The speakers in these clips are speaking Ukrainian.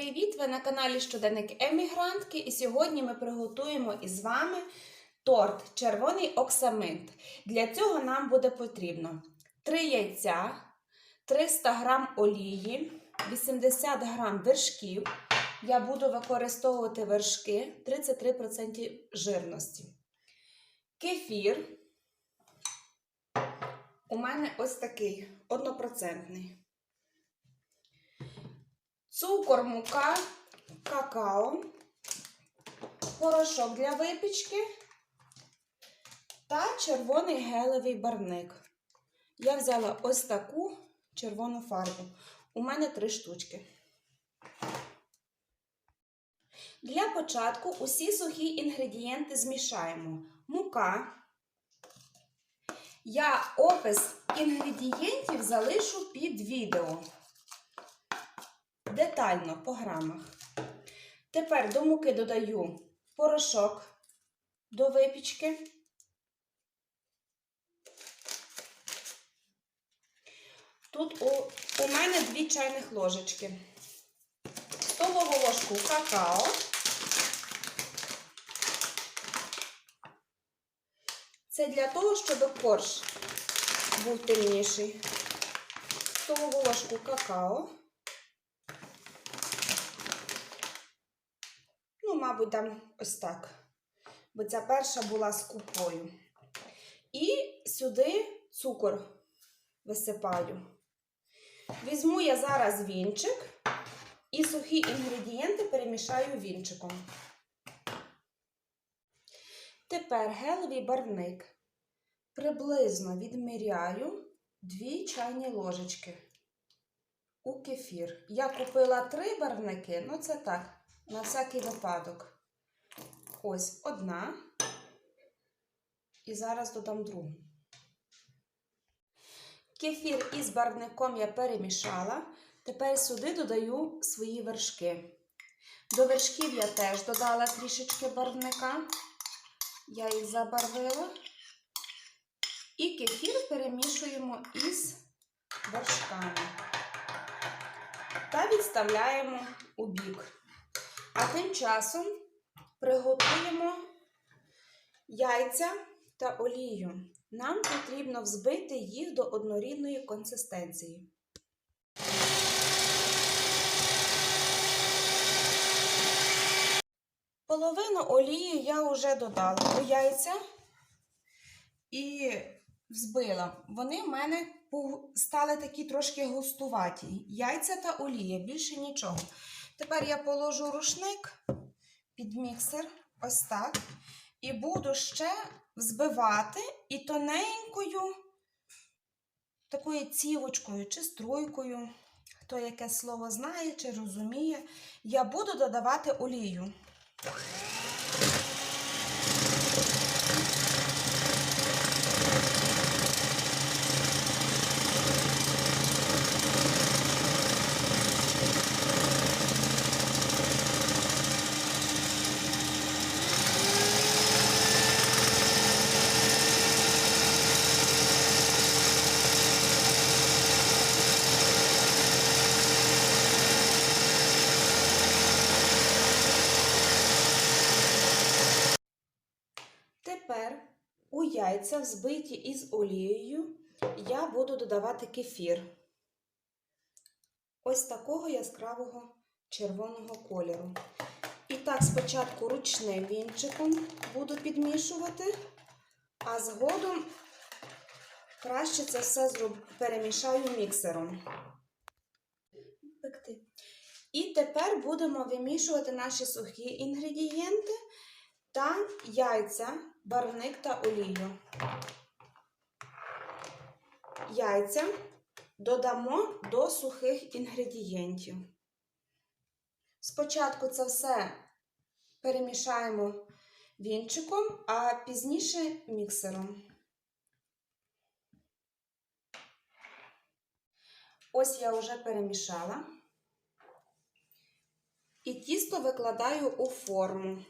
Привіт! Ви на каналі Щоденник Емігрантки, і сьогодні ми приготуємо із вами торт червоний оксамит. Для цього нам буде потрібно 3 яйця, 300 г олії, 80 г вершків. Я буду використовувати вершки 33% жирності. Кефір. У мене ось такий однопроцентний. Цукор, мука, какао, порошок для випічки та червоний гелевий барник. Я взяла ось таку червону фарбу. У мене три штучки. Для початку усі сухі інгредієнти змішаємо. Мука. Я опис інгредієнтів залишу під відео детально по грамах. Тепер до муки додаю порошок до випічки. Тут у, у мене 2 чайних ложечки. Столову ложку какао. Це для того, щоб корж був темніший. Столову ложку какао. Ну, мабуть, там ось так. Бо ця перша була з купою. І сюди цукор висипаю. Візьму я зараз вінчик і сухі інгредієнти перемішаю вінчиком. Тепер гелевий барвник приблизно відміряю 2 чайні ложечки у кефір. Я купила 3 барвники, ну це так на всякий випадок. Ось одна. І зараз додам другу. Кефір із барвником я перемішала. Тепер сюди додаю свої вершки. До вершків я теж додала трішечки барвника. Я їх забарвила. І кефір перемішуємо із вершками. Та відставляємо у бік. А тим часом приготуємо яйця та олію. Нам потрібно взбити їх до однорідної консистенції. Половину олії я вже додала у яйця і взбила. Вони в мене стали такі трошки густуваті. Яйця та олія, більше нічого. Тепер я положу рушник під міксер, ось так. І буду ще взбивати і тоненькою, такою цівочкою чи струйкою, хто яке слово знає чи розуміє, я буду додавати олію. Тепер у яйця, взбиті із олією, я буду додавати кефір. Ось такого яскравого червоного кольору. І так, спочатку ручним вінчиком буду підмішувати, а згодом краще це все перемішаю міксером. І тепер будемо вимішувати наші сухі інгредієнти та яйця, барвник та олію. Яйця додамо до сухих інгредієнтів. Спочатку це все перемішаємо вінчиком, а пізніше міксером. Ось я вже перемішала. І тісто викладаю у форму.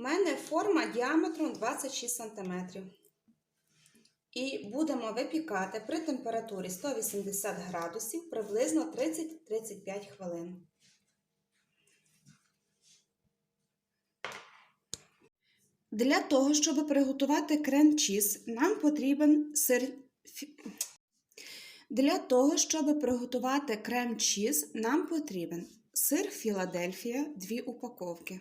У мене форма діаметром 26 см. І будемо випікати при температурі 180 градусів приблизно 30-35 хвилин. Для того, щоб приготувати крем-чіз, нам потрібен сир. Для того, щоб приготувати крем-чіз, нам потрібен сир Філадельфія, дві упаковки.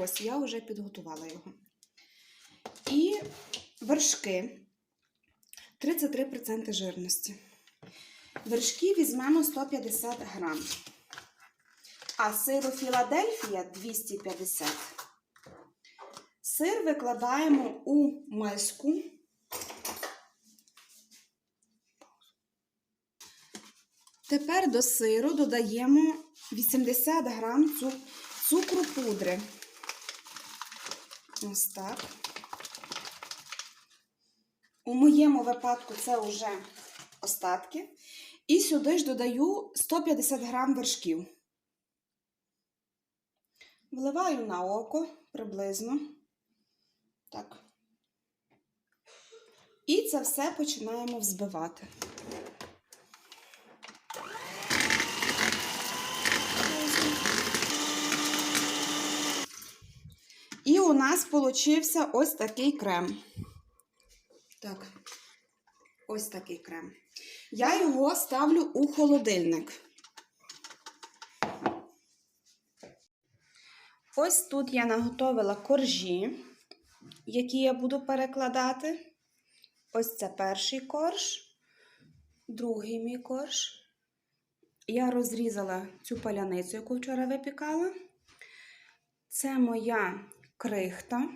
Ось я вже підготувала його. І вершки 33% жирності. Вершки візьмемо 150 грам. А сиру Філадельфія 250. Сир викладаємо у миску. Тепер до сиру додаємо 80 грам цукру пудри. Ось так. У моєму випадку це вже остатки. І сюди ж додаю 150 грам вершків. Вливаю на око приблизно. Так. І це все починаємо взбивати. Нас получився ось такий крем. Так, ось такий крем. Я його ставлю у холодильник. Ось тут я наготовила коржі, які я буду перекладати. Ось це перший корж, другий мій корж. Я розрізала цю паляницю, яку вчора випікала. Це моя крихта.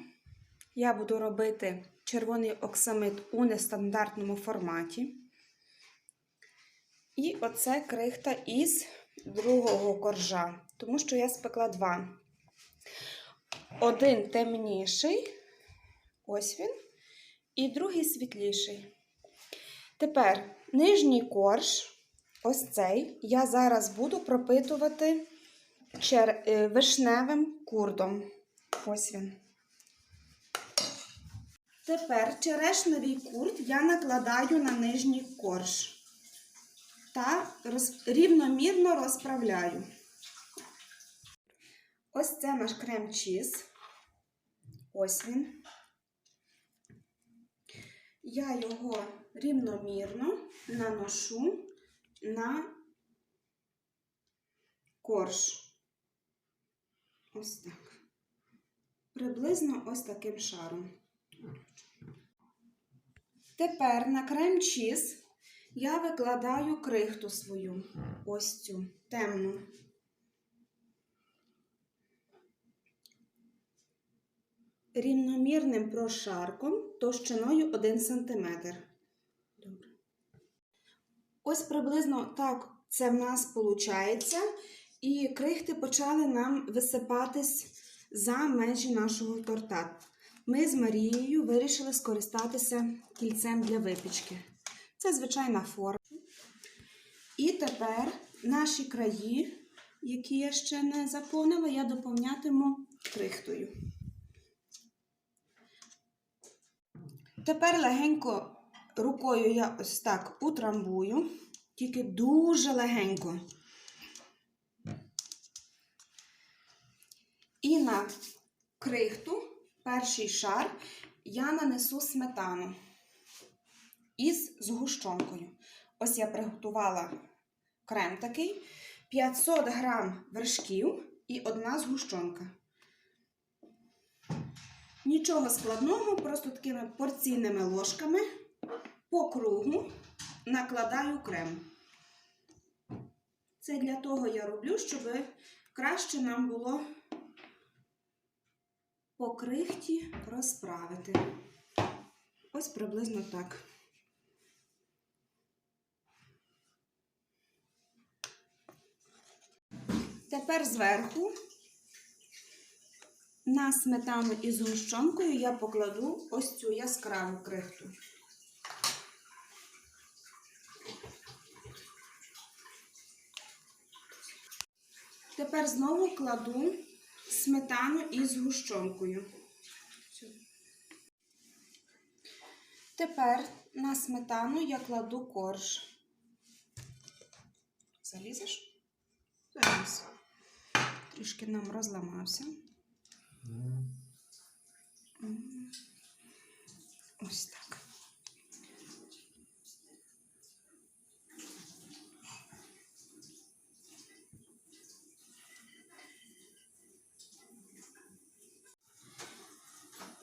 Я буду робити червоний оксамит у нестандартному форматі. І оце крихта із другого коржа, тому що я спекла два. Один темніший, ось він, і другий світліший. Тепер нижній корж, ось цей, я зараз буду пропитувати е, вишневим курдом. Ось він. Тепер черешневий курд я накладаю на нижній корж та роз... рівномірно розправляю. Ось це наш крем-чіз. Ось він. Я його рівномірно наношу на корж. Ось так. Приблизно ось таким шаром. Тепер на крем-чіз я викладаю крихту свою. Ось цю темну. Рівномірним прошарком товщиною 1 см. Добре. Ось приблизно так це в нас виходить. І крихти почали нам висипатись за межі нашого торта. Ми з Марією вирішили скористатися кільцем для випічки. Це звичайна форма. І тепер наші краї, які я ще не заповнила, я доповнятиму крихтою. Тепер легенько рукою я ось так утрамбую, тільки дуже легенько. На крихту, перший шар, я нанесу сметану із згущенкою. Ось я приготувала крем такий, 500 грам вершків і одна згущенка. Нічого складного, просто такими порційними ложками по кругу накладаю крем. Це для того я роблю, щоб краще нам було по крихті розправити. Ось приблизно так. Тепер зверху на сметану із гущонкою я покладу ось цю яскраву крихту. Тепер знову кладу сметану із гущонкою. Тепер на сметану я кладу корж. Залізеш? Зараз. Трішки нам розламався. Ось так.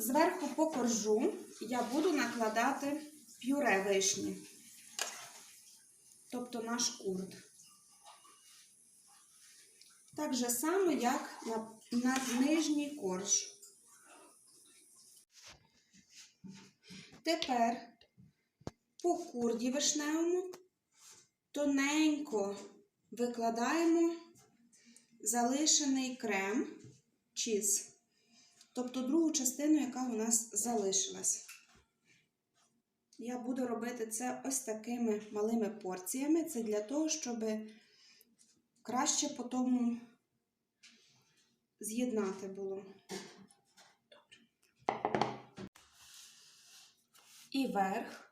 Зверху по коржу я буду накладати пюре вишні, тобто наш курд. Так же само, як на, на нижній корж. Тепер по курді вишневому тоненько викладаємо залишений крем чіз, тобто другу частину, яка у нас залишилась. Я буду робити це ось такими малими порціями. Це для того, щоб краще потім з'єднати було. І верх.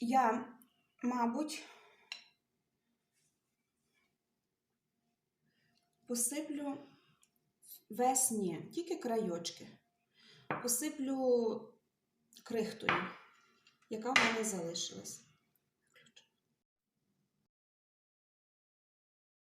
Я, мабуть, посиплю весь ні, тільки крайочки. Посиплю крихтою, яка в мене залишилась.